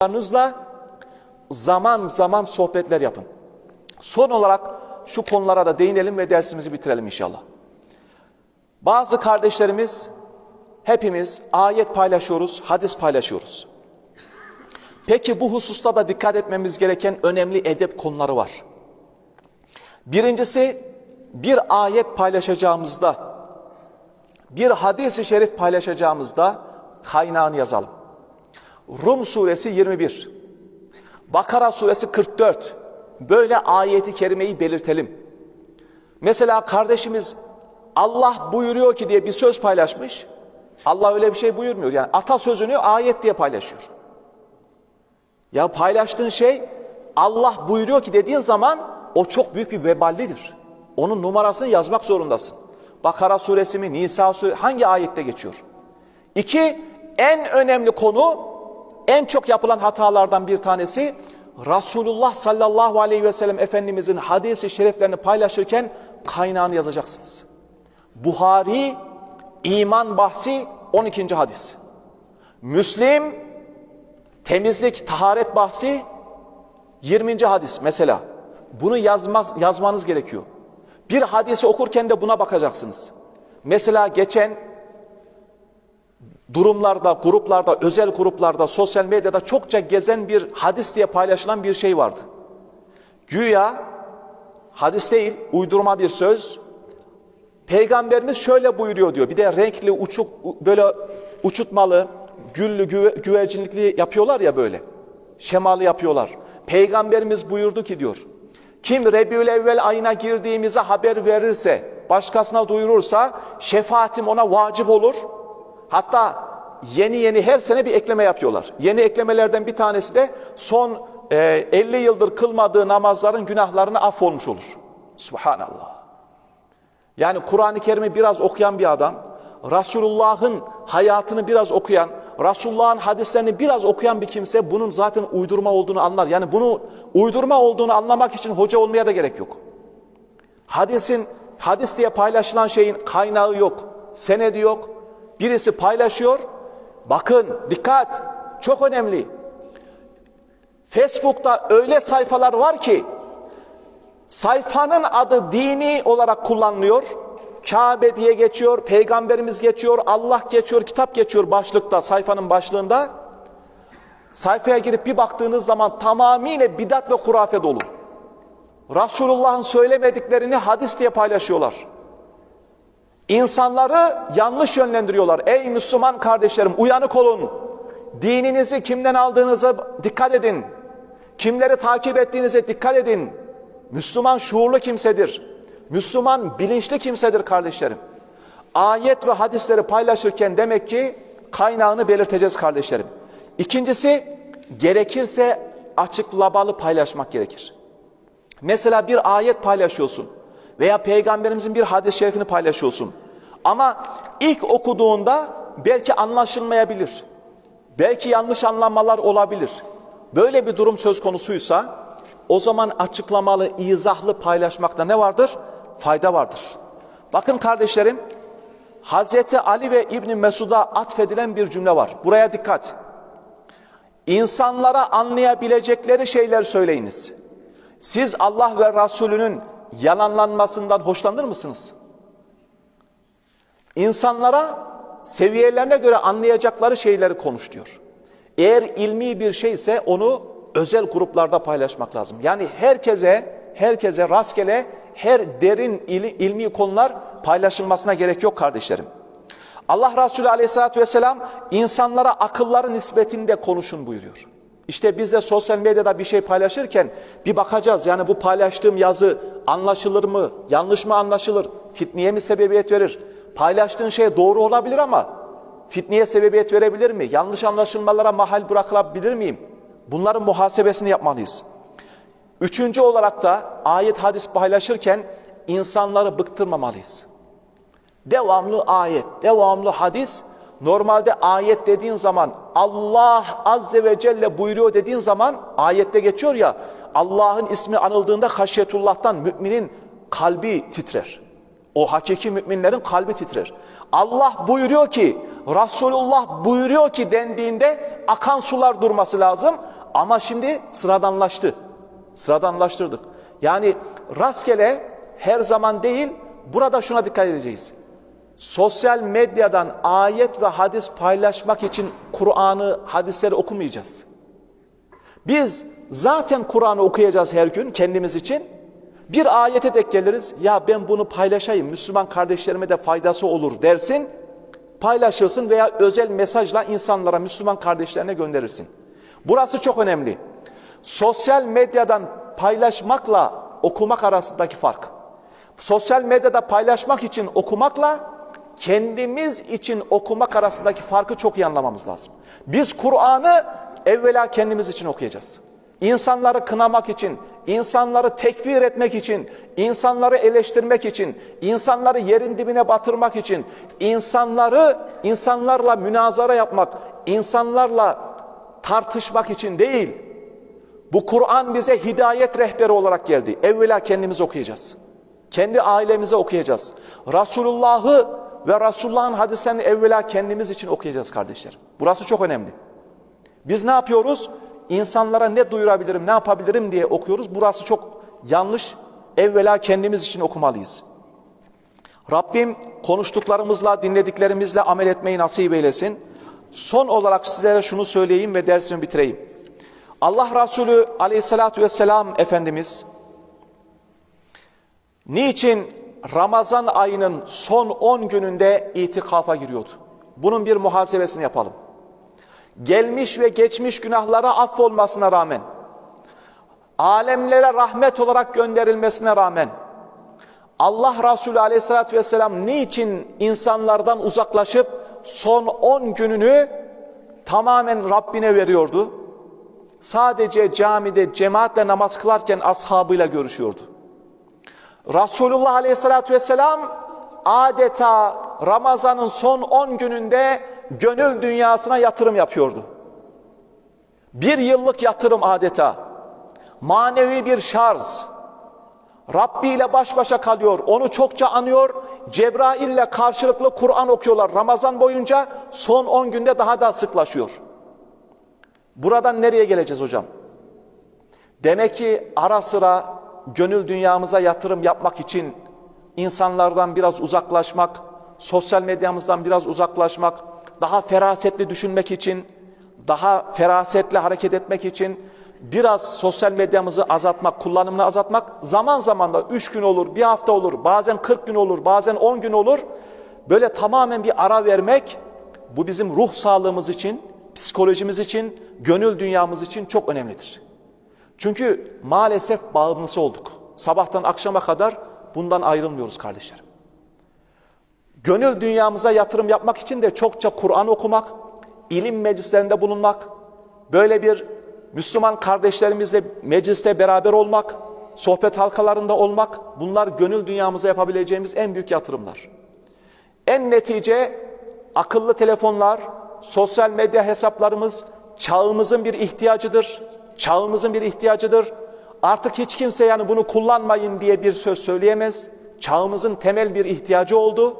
Arkadaşlarınızla zaman zaman sohbetler yapın. Son olarak şu konulara da değinelim ve dersimizi bitirelim inşallah. Bazı kardeşlerimiz hepimiz ayet paylaşıyoruz, hadis paylaşıyoruz. Peki bu hususta da dikkat etmemiz gereken önemli edep konuları var. Birincisi bir ayet paylaşacağımızda, bir hadis-i şerif paylaşacağımızda kaynağını yazalım. Rum suresi 21, Bakara suresi 44 böyle ayeti kerimeyi belirtelim. Mesela kardeşimiz Allah buyuruyor ki diye bir söz paylaşmış. Allah öyle bir şey buyurmuyor. Yani atasözünü ayet diye paylaşıyor. Ya paylaştığın şey Allah buyuruyor ki dediğin zaman o çok büyük bir veballidir. Onun numarasını yazmak zorundasın. Bakara suresi mi, Nisa suresi hangi ayette geçiyor? İki, en önemli konu, en çok yapılan hatalardan bir tanesi Resulullah sallallahu aleyhi ve sellem Efendimizin hadisi şeriflerini paylaşırken kaynağını yazacaksınız. Buhari iman bahsi 12. hadis. Müslim temizlik taharet bahsi 20. hadis mesela. Bunu yazmaz, yazmanız gerekiyor. Bir hadisi okurken de buna bakacaksınız. Mesela geçen durumlarda, gruplarda, özel gruplarda, sosyal medyada çokça gezen bir hadis diye paylaşılan bir şey vardı. Güya hadis değil, uydurma bir söz. Peygamberimiz şöyle buyuruyor diyor. Bir de renkli, uçuk, böyle uçutmalı, güllü, güve, güvercinlikli yapıyorlar ya böyle. Şemalı yapıyorlar. Peygamberimiz buyurdu ki diyor. Kim Rebül evvel ayına girdiğimize haber verirse, başkasına duyurursa şefaatim ona vacip olur. Hatta yeni yeni her sene bir ekleme yapıyorlar. Yeni eklemelerden bir tanesi de son e, 50 yıldır kılmadığı namazların günahlarını affolmuş olur. Subhanallah. Yani Kur'an-ı Kerim'i biraz okuyan bir adam, Resulullah'ın hayatını biraz okuyan, Resulullah'ın hadislerini biraz okuyan bir kimse bunun zaten uydurma olduğunu anlar. Yani bunu uydurma olduğunu anlamak için hoca olmaya da gerek yok. Hadisin, hadis diye paylaşılan şeyin kaynağı yok, senedi yok. Birisi paylaşıyor, bakın dikkat, çok önemli. Facebook'ta öyle sayfalar var ki, sayfanın adı dini olarak kullanılıyor. Kabe diye geçiyor, peygamberimiz geçiyor, Allah geçiyor, kitap geçiyor başlıkta, sayfanın başlığında. Sayfaya girip bir baktığınız zaman tamamıyla bidat ve hurafe dolu. Resulullah'ın söylemediklerini hadis diye paylaşıyorlar. İnsanları yanlış yönlendiriyorlar. Ey Müslüman kardeşlerim uyanık olun. Dininizi kimden aldığınıza dikkat edin. Kimleri takip ettiğinize dikkat edin. Müslüman şuurlu kimsedir. Müslüman bilinçli kimsedir kardeşlerim. Ayet ve hadisleri paylaşırken demek ki kaynağını belirteceğiz kardeşlerim. İkincisi gerekirse açıklamalı paylaşmak gerekir. Mesela bir ayet paylaşıyorsun veya peygamberimizin bir hadis-i şerifini paylaşıyorsun. Ama ilk okuduğunda belki anlaşılmayabilir. Belki yanlış anlamalar olabilir. Böyle bir durum söz konusuysa o zaman açıklamalı, izahlı paylaşmakta ne vardır? Fayda vardır. Bakın kardeşlerim, Hazreti Ali ve İbni Mesud'a atfedilen bir cümle var. Buraya dikkat. İnsanlara anlayabilecekleri şeyler söyleyiniz. Siz Allah ve Resulünün yalanlanmasından hoşlanır mısınız? İnsanlara seviyelerine göre anlayacakları şeyleri konuş diyor. Eğer ilmi bir şeyse onu özel gruplarda paylaşmak lazım. Yani herkese, herkese rastgele her derin il, ilmi konular paylaşılmasına gerek yok kardeşlerim. Allah Resulü aleyhissalatü vesselam insanlara akılları nispetinde konuşun buyuruyor. İşte biz de sosyal medyada bir şey paylaşırken bir bakacağız. Yani bu paylaştığım yazı anlaşılır mı, yanlış mı anlaşılır, fitneye mi sebebiyet verir? Paylaştığın şey doğru olabilir ama fitneye sebebiyet verebilir mi? Yanlış anlaşılmalara mahal bırakılabilir miyim? Bunların muhasebesini yapmalıyız. Üçüncü olarak da ayet hadis paylaşırken insanları bıktırmamalıyız. Devamlı ayet, devamlı hadis. Normalde ayet dediğin zaman Allah azze ve celle buyuruyor dediğin zaman ayette geçiyor ya Allah'ın ismi anıldığında haşyetullah'tan müminin kalbi titrer. O hakiki müminlerin kalbi titrer. Allah buyuruyor ki, Resulullah buyuruyor ki dendiğinde akan sular durması lazım. Ama şimdi sıradanlaştı. Sıradanlaştırdık. Yani rastgele her zaman değil, burada şuna dikkat edeceğiz. Sosyal medyadan ayet ve hadis paylaşmak için Kur'an'ı, hadisleri okumayacağız. Biz zaten Kur'an'ı okuyacağız her gün kendimiz için. Bir ayete denk geliriz. Ya ben bunu paylaşayım. Müslüman kardeşlerime de faydası olur dersin. Paylaşırsın veya özel mesajla insanlara, Müslüman kardeşlerine gönderirsin. Burası çok önemli. Sosyal medyadan paylaşmakla okumak arasındaki fark. Sosyal medyada paylaşmak için okumakla kendimiz için okumak arasındaki farkı çok iyi anlamamız lazım. Biz Kur'an'ı evvela kendimiz için okuyacağız. İnsanları kınamak için, insanları tekfir etmek için, insanları eleştirmek için, insanları yerin dibine batırmak için, insanları insanlarla münazara yapmak, insanlarla tartışmak için değil. Bu Kur'an bize hidayet rehberi olarak geldi. Evvela kendimiz okuyacağız. Kendi ailemize okuyacağız. Resulullah'ı ve Resulullah'ın hadislerini evvela kendimiz için okuyacağız kardeşlerim. Burası çok önemli. Biz ne yapıyoruz? İnsanlara ne duyurabilirim, ne yapabilirim diye okuyoruz. Burası çok yanlış. Evvela kendimiz için okumalıyız. Rabbim konuştuklarımızla, dinlediklerimizle amel etmeyi nasip eylesin. Son olarak sizlere şunu söyleyeyim ve dersimi bitireyim. Allah Resulü aleyhissalatü vesselam Efendimiz niçin Ramazan ayının son 10 gününde itikafa giriyordu? Bunun bir muhasebesini yapalım. Gelmiş ve geçmiş günahlara affolmasına rağmen, alemlere rahmet olarak gönderilmesine rağmen, Allah Resulü aleyhissalatü vesselam niçin insanlardan uzaklaşıp son 10 gününü tamamen Rabbine veriyordu? Sadece camide cemaatle namaz kılarken ashabıyla görüşüyordu. Resulullah Aleyhisselatü Vesselam adeta Ramazan'ın son 10 gününde gönül dünyasına yatırım yapıyordu. Bir yıllık yatırım adeta. Manevi bir şarj. Rabbi ile baş başa kalıyor. Onu çokça anıyor. Cebrail ile karşılıklı Kur'an okuyorlar. Ramazan boyunca son 10 günde daha da sıklaşıyor. Buradan nereye geleceğiz hocam? Demek ki ara sıra gönül dünyamıza yatırım yapmak için insanlardan biraz uzaklaşmak, sosyal medyamızdan biraz uzaklaşmak, daha ferasetli düşünmek için, daha ferasetli hareket etmek için biraz sosyal medyamızı azaltmak, kullanımını azaltmak zaman zaman da 3 gün olur, bir hafta olur, bazen 40 gün olur, bazen 10 gün olur. Böyle tamamen bir ara vermek bu bizim ruh sağlığımız için, psikolojimiz için, gönül dünyamız için çok önemlidir. Çünkü maalesef bağımlısı olduk. Sabahtan akşama kadar bundan ayrılmıyoruz kardeşlerim. Gönül dünyamıza yatırım yapmak için de çokça Kur'an okumak, ilim meclislerinde bulunmak, böyle bir Müslüman kardeşlerimizle mecliste beraber olmak, sohbet halkalarında olmak bunlar gönül dünyamıza yapabileceğimiz en büyük yatırımlar. En netice akıllı telefonlar, sosyal medya hesaplarımız çağımızın bir ihtiyacıdır. Çağımızın bir ihtiyacıdır. Artık hiç kimse yani bunu kullanmayın diye bir söz söyleyemez. Çağımızın temel bir ihtiyacı oldu.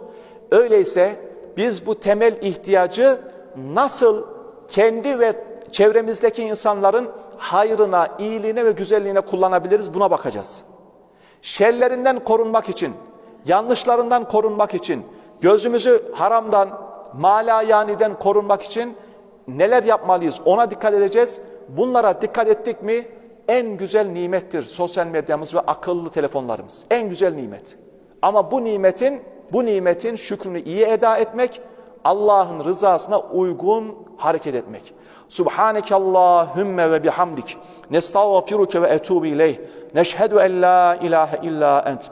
Öyleyse biz bu temel ihtiyacı nasıl kendi ve çevremizdeki insanların hayrına, iyiliğine ve güzelliğine kullanabiliriz buna bakacağız. Şerlerinden korunmak için, yanlışlarından korunmak için, gözümüzü haramdan, malayaniden korunmak için neler yapmalıyız ona dikkat edeceğiz. Bunlara dikkat ettik mi en güzel nimettir sosyal medyamız ve akıllı telefonlarımız. En güzel nimet. Ama bu nimetin bu nimetin şükrünü iyi eda etmek, Allah'ın rızasına uygun hareket etmek. Subhaneke Allahümme ve bihamdik. Nestağfiruke ve etubu ileyh. Neşhedü en la ilahe illa ent.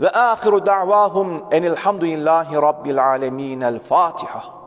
Ve ahiru da'vahum enilhamdülillahi rabbil alemin. El Fatiha.